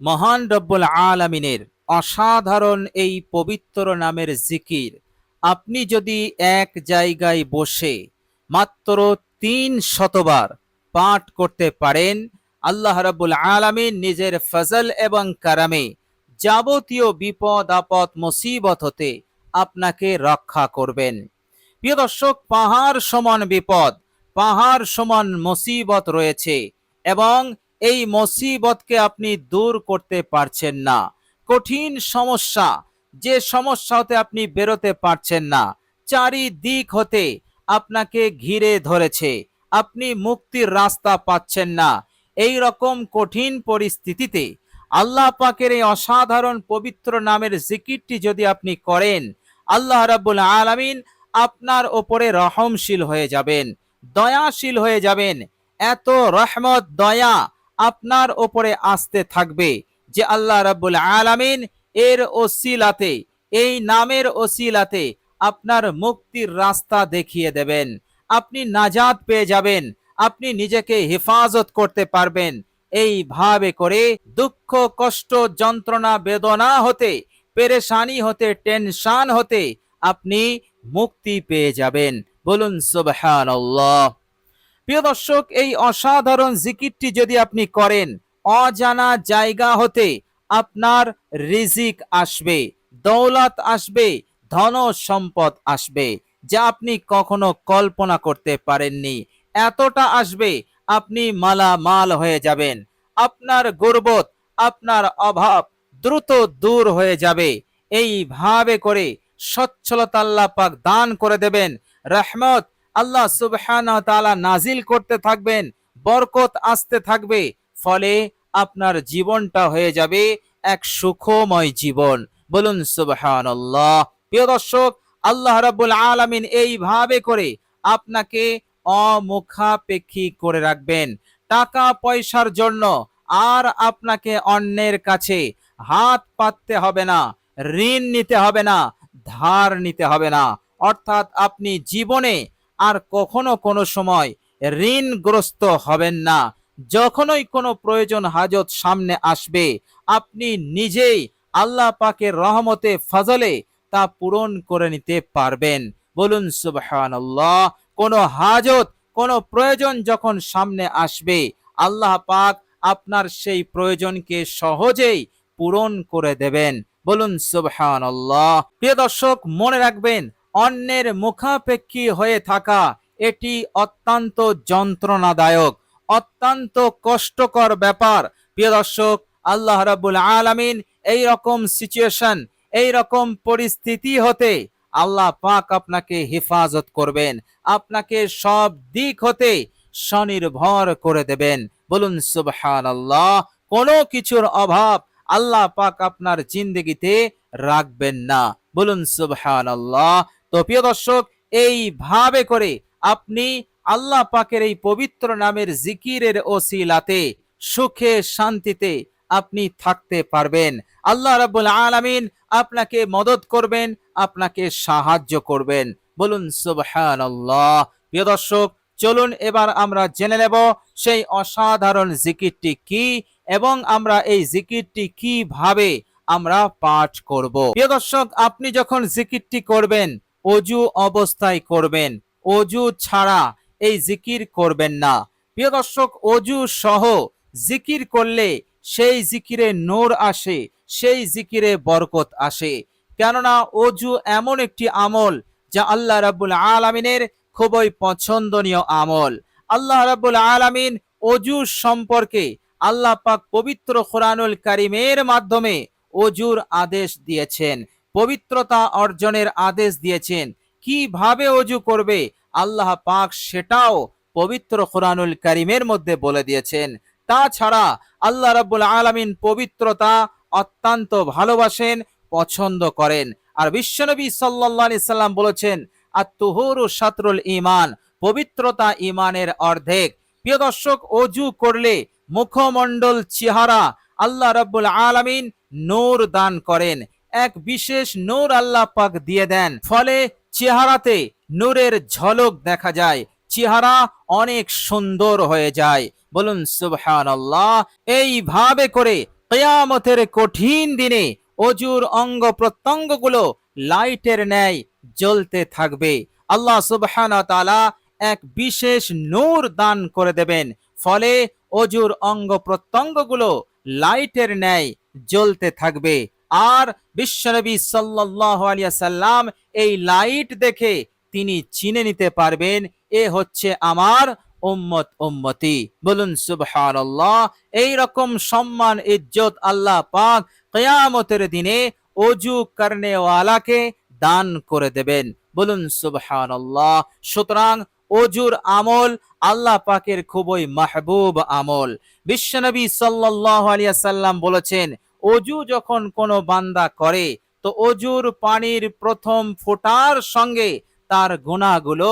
মহান রব্বুল আলামিনের অসাধারণ এই পবিত্র নামের জিকির। আপনি যদি এক জায়গায় বসে মাত্র তিন শতবার পাঠ করতে পারেন, আল্লাহ রাব্বুল আলামিন নিজের ফজল এবং কারামে যাবতীয় বিপদ, আপদ, মুসিবত হতে আপনাকে রক্ষা করবেন। প্রিয় দর্শক, পাহাড় সমান বিপদ, পাহাড় সমান মুসিবত রয়েছে এবং এই মসিবতকে আপনি দূর করতে পারছেন না। কঠিন সমস্যা, যে সমস্যা হতে আপনি বেরোতে পারছেন না, চারিদিক হতে আপনাকে ঘিরে ধরেছে। আপনি মুক্তির রাস্তা পাচ্ছেন না। এই রকম কঠিন পরিস্থিতিতে আল্লাহ পাকের এই অসাধারণ পবিত্র নামের জিকিরটি যদি আপনি করেন, আল্লাহ রাব্বুল আলামিন আপনার ওপরে রহমশীল হয়ে যাবেন, দয়াশীল হয়ে যাবেন। এত রহমত, দয়া আপনার ওপরে আসতে থাকবে। যে আল্লাহ রাব্বুল আলামিন এর ওসিলাতে, এই নামের ওসিলাতে আপনার মুক্তির রাস্তা দেখিয়ে দেবেন। আপনি নাজাদ পেয়ে যাবেন, আপনি নিজেকে হেফাজত করতে পারবেন। এইভাবে করে দুঃখ, কষ্ট, যন্ত্রণা, বেদনা হতে, পেরেশানি হতে, টেনশান হতে আপনি মুক্তি পেয়ে যাবেন। বলুন সুবহানাল্লাহ। প্রিয় দর্শক, এই অসাধারণ জিকিরটি যদি আপনি করেন, অজানা জায়গা হতে আপনার রিজিক আসবে, দৌলত আসবে, ধন সম্পদ আসবে, যা আপনি কখনো কল্পনা করতে পারেননি। এতটা আসবে, আপনি মালামাল হয়ে যাবেন, আপনার গর্বত, আপনার অভাব দ্রুত দূর হয়ে যাবে। এইভাবে করে সচ্ছলতা আল্লাহ পাক দান করে দেবেন, রহমত আল্লাহ সুবহানাহু তাআলা নাজিল করতে থাকবেন, বরকত আসতে থাকবে, ফলে আপনার জীবনটা হয়ে যাবে এক সুখময় জীবন। বলুন সুবহানাল্লাহ। প্রিয় দর্শক, আল্লাহ রাব্বুল আলামিন এইভাবে করে আপনাকে অমুখাপেক্ষী করে রাখবেন। টাকা পয়সার জন্য আর আপনাকে অন্যের কাছে হাত পাততে হবে না, ঋণ নিতে হবে না, ধার নিতে হবে না। অর্থাৎ আপনি জীবনে আর কখনো কোনো সময় ঋণগ্রস্ত হবেন না। যখনই কোনো প্রয়োজন হাজত সামনে আসবে, আপনি নিজেই আল্লাহ পাকের রহমতে ফজলে তা পূরণ করে নিতে পারবেন। বলুন, সুবহানাল্লাহ। কোনো হাজত, কোনো প্রয়োজন যখন সামনে আসবে, আল্লাহ পাক আপনার সেই প্রয়োজনকে সহজেই পূরণ করে দেবেন। বলুন, সুবহানাল্লাহ। প্রিয় দর্শক, মনে রাখবেন অন্যের মুখাপেক্ষী হয়ে থাকা এটি অত্যন্ত যন্ত্রণাদায়ক, অত্যন্ত কষ্টকর ব্যাপার। প্রিয় দর্শক, আল্লাহ রাব্বুল আলামিন এই রকম সিচুয়েশন এই রকম পরিস্থিতি হতে আল্লাহ পাক আপনাকে হেফাজত করবেন। আপনাকে সব দিক হতে স্বনির্ভর করে দেবেন। বলুন, সুবহানাল্লাহ, কোনো কিছুর অভাব আল্লাহ পাক আপনার জিন্দগিতে রাখবেন না। বলুন, সুবহানাল্লাহ তো প্রিয় দর্শক, এইভাবে করে আপনি আল্লাহ পাকের এই পবিত্র নামের জিকিরের ওসিলাতে সুখে শান্তিতে আপনি থাকতে পারবেন। আল্লাহ রাব্বুল আলামিন আপনাকে মদত করবেন, আপনাকে সাহায্য করবেন। বলুন, সুবহানাল্লাহ। প্রিয় দর্শক, চলুন এবার আমরা জেনে নেব সেই অসাধারণ জিকিরটি কি এবং আমরা এই জিকিরটি কীভাবে আমরা পাঠ করব। প্রিয় দর্শক, আপনি যখন জিকিরটি করবেন অজু অবস্থায় করবেন। অজু ছাড়া এই জিকির করবেন না। প্রিয় দর্শক, অজু সহ জিকির করলে সেই জিকিরে নোর আসে, সেই জিকিরে বরকত আসে। কেননা অজু এমন একটি আমল যা আল্লাহ রাব্বুল আলামিনের খুবই পছন্দনীয় আমল। আল্লাহ রাব্বুল আলামিন অজু সম্পর্কে আল্লাহ পাক পবিত্র কোরআনুল কারিমের মাধ্যমে অজুর আদেশ দিয়েছেন। পবিত্রতা অর্জনের আদেশ দিয়েছেন। কীভাবে অজু করবে? আল্লাহ পাক সেটাও পবিত্র কোরআনুল কারিমের মধ্যে বলে দিয়েছেন। তাছাড়া আল্লাহ রাব্বুল আলামিন পবিত্রতা অত্যন্ত ভালোবাসেন, পছন্দ করেন। আর বিশ্বনবী আলাইহি সাল্লাম বলেছেন, আত-তুহুরু শাতরুল ঈমান পবিত্রতা ঈমানের অর্ধেক। প্রিয় দর্শক, অজু করলে মুখমণ্ডল চেহারা আল্লাহ রাব্বুল আলামিন নূর দান করেন। এক বিশেষ নূর আল্লাহ পাক দিয়ে দেন। ফলে চেহারাতে নূরের ঝলক দেখা যায়, চেহারা অনেক সুন্দর হয়ে যায়। বলুন, সুবহানাল্লাহ। এইভাবে করে কেয়ামতের কঠিন দিনে অজুর অঙ্গ প্রত্যঙ্গগুলো লাইটের ন্যায় জ্বলতে থাকবে। আল্লাহ সুবহানাহু ওয়া তাআলা এক বিশেষ নূর দান করে দেবেন। ফলে অজুর অঙ্গ প্রত্যঙ্গগুলো লাইটের ন্যায় জ্বলতে থাকবে। আর বিশ্বনবী সাল্লাল্লাহু আলাইহি সাল্লাম এই লাইট দেখে তিনি চিনে নিতে পারবেন, এ হচ্ছে আমার উম্মত উম্মতি। বলুন, সুবহানাল্লাহ এই রকম সম্মান, ইজ্জত আল্লাহ পাক কিয়ামতের দিনে অজু কর্নেওয়ালাকে দান করে দেবেন। বলুন, সুবহানাল্লাহ, সুতরাং অজুর আমল আল্লাহ পাকের খুবই মাহবুব আমল। বিশ্বনবী সাল্লাল্লাহু আলাইহি সাল্লাম বলেছেন অজু যখন কোনো বান্দা করে, তো অজুর পানির প্রথম ফোঁটার সঙ্গে তার গুণাগুলো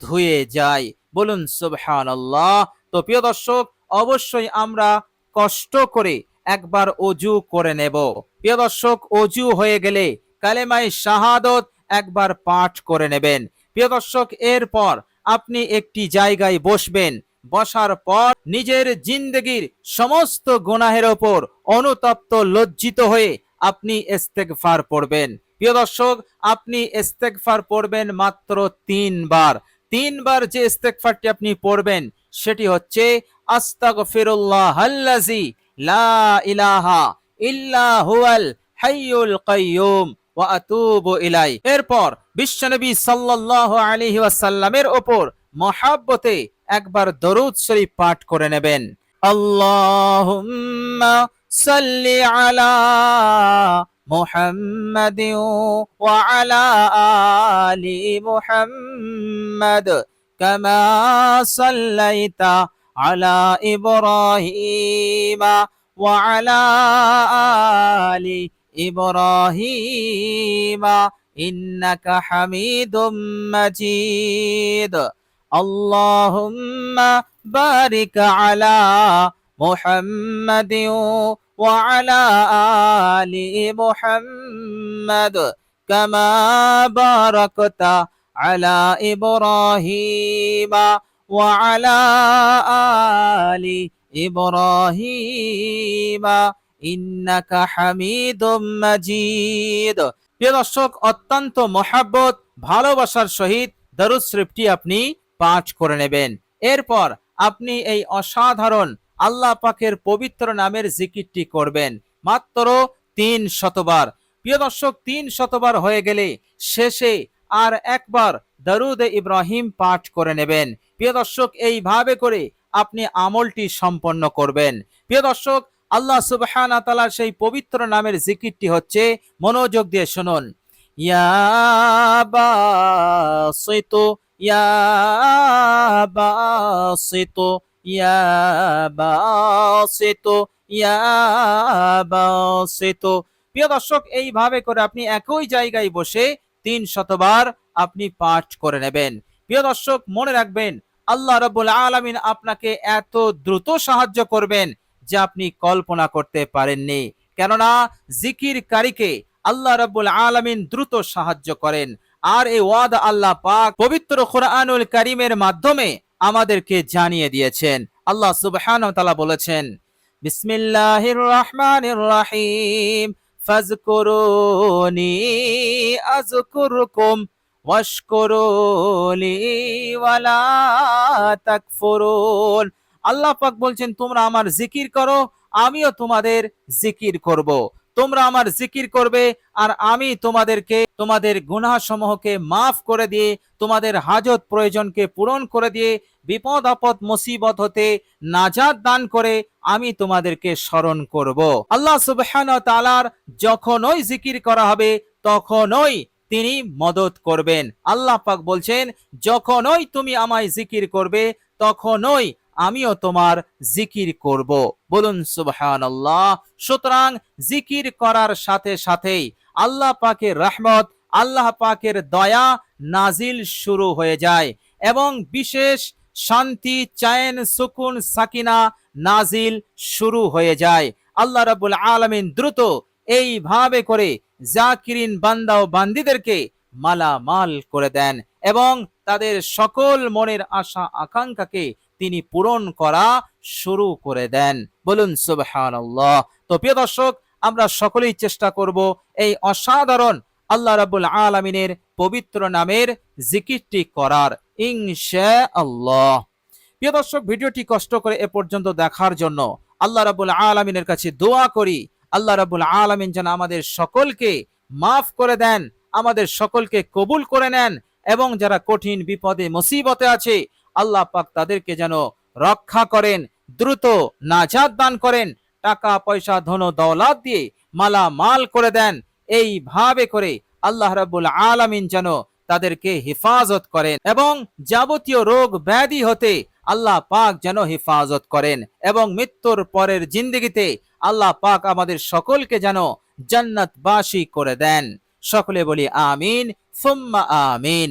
ধুয়ে যায়। বলুন, সুবহানাল্লাহ। তো প্রিয় দর্শক, অবশ্যই আমরা কষ্ট করে একবার অজু করে নেব। প্রিয় দর্শক, অজু হয়ে গেলে কালেমাই শাহাদত একবার পাঠ করে নেবেন। প্রিয় দর্শক, এরপর আপনি একটি জায়গায় বসবেন। বসার পর নিজের জিন্দগির সমস্ত গুনাহের ওপর অনুতপ্ত লজ্জিত হয়ে আপনি ইস্তেগফার পড়বেন। প্রিয় দর্শক, আপনি ইস্তেগফার পড়বেন মাত্র তিনবার। তিনবার যে ইস্তেগফারটি আপনি পড়বেন, সেটি হচ্ছে, আস্তাগফিরুল্লাহ আল্লাজি লা ইলাহা ইল্লা হুয়াল হাইয়ুল কাইয়ুম ওয়া আতুবু ইলাই এরপর বিশ্বনবী সাল্লাল্লাহু আলাইহি ওয়াসাল্লামের ওপর মহাব্বতে একবার দরুদ শরীফ পাঠ করে নেবেন আল্লাহুম্মা সাল্লি আলা محمد وعلى آل محمد كما صليت على إبراهيم وعلى آل إبراهيم إنك حميد مجيد اللهم بارك على محمد وعلى آل محمد كما باركت على إبراهيم وعلى آل إبراهيم إنك حميد مجيد প্রিয় দর্শক অত্যন্ত মহাব্বত ভালোবাসার সহিত দরুদ শরীফটি আপনি পাঠ করে নেবেন। এরপর আপনি এই অসাধারণ আল্লাহ পাকের পবিত্র নামের জিকিরটি করবেন। মাত্র তিন শতবার। প্রিয় দর্শক, তিন শতবার হয়ে গেলে শেষে আর একবার দারুদ ইব্রাহিম পাঠ করে নেবেন। প্রিয় দর্শক, এইভাবে করে আপনি আমলটি সম্পন্ন করবেন। প্রিয় দর্শক, আল্লাহ সুবহানা সেই পবিত্র নামের জিকিরটি হচ্ছে মনোযোগ দিয়ে শুনুন। ইয়া ইয়া বাসিতু ইয়া বাসিতু ইয়া বাসিতু। প্রিয় দর্শক, এইভাবে করে আপনি একই জায়গায় বসে তিন শতবার আপনি পাঠ করে নেবেন। প্রিয় দর্শক, মনে রাখবেন, আল্লাহ রব্বুল আলামিন আপনাকে এত দ্রুত সাহায্য করবেন যে আপনি কল্পনা করতে পারেননি। কেননা জিকির কারীকে আল্লাহ রব্বুল আলামিন দ্রুত সাহায্য করেন। আর এই ওয়াদ আল্লাহ পাক পবিত্র কোরআনুল কারিমের মাধ্যমে আমাদেরকে জানিয়ে দিয়েছেন। আল্লাহ সুবহানাহু ওয়া তাআলা বলেছেন, বিসমিল্লাহির রহমানির রহিম আল্লাহ পাক বলছেন, তোমরা আমার জিকির করো, আমিও তোমাদের জিকির করব। তোমরা আমার জিকির করবে আর আমি তোমাদেরকে, তোমাদের গুনাহ সমূহকে মাফ করে দিয়ে, তোমাদের হাজত প্রয়োজনকে পূরণ করে দিয়ে, বিপদ, আপদ, মুসিবত হতে নাজাদ দান করে আমি তোমাদেরকে স্মরণ করব। আল্লাহ সুবহানাহু ওয়া তাআলার যখনই জিকির করা হবে, তখনই তিনি মদত করবেন। আল্লাহ পাক বলছেন, যখনই তুমি আমায় জিকির করবে, তখনই আমিও তোমার জিকির করব। বলুন, সুবহানাল্লাহ। সুতরাং জিকির করার সাথে সাথেই আল্লাহ পাকের রহমত, আল্লাহ পাকের দয়া নাজিল শুরু হয়ে যায় এবং বিশেষ শান্তি, চায়ন, সুকুন, সাকিনা নাজিল শুরু হয়ে যায়। আল্লাহ রাব্বুল আলামিন দ্রুত এইভাবে করে জাকিরিন বান্দা ও বান্দিদেরকে মালামাল করে দেন এবং তাদের সকল মনের আশা, আকাঙ্ক্ষাকে তিনি পূরণ করা শুরু করে দেন। বলুন, সুবহানাল্লাহ। তো প্রিয় দর্শক, আমরা সকলেই চেষ্টা করব এই অসাধারণ আল্লাহ রাব্বুল আলামিনের পবিত্র নামের জিকিরটি করার ইনশা আল্লাহ প্রিয় দর্শক, ভিডিওটি কষ্ট করে এ পর্যন্ত দেখার জন্য আল্লাহ রাব্বুল আলামিনের কাছে দোয়া করি। আল্লাহ রাব্বুল আলামিন যেন আমাদের সকলকে মাফ করে দেন, আমাদের সকলকে কবুল করে নেন এবং যারা কঠিন বিপদে, মুসিবতে আছে আল্লাহ পাক তাদেরকে যেন রক্ষা করেন, দ্রুত নাজাদ দান করেন, টাকা, পয়সা, ধন, দৌলত দিয়ে মালা মাল করে দেন। এইভাবে করে আল্লাহ রাব্বুল আলামিন যেন তাদেরকে হেফাজত করেন এবং যাবতীয় রোগ ব্যাধি হতে আল্লাহ পাক যেন হেফাজত করেন এবং মৃত্যুর পরের জিন্দগিতে আল্লাহ পাক আমাদের সকলকে যেন জান্নাতবাসী করে দেন। সকলে বলি আমিন, সুম্মা আমিন।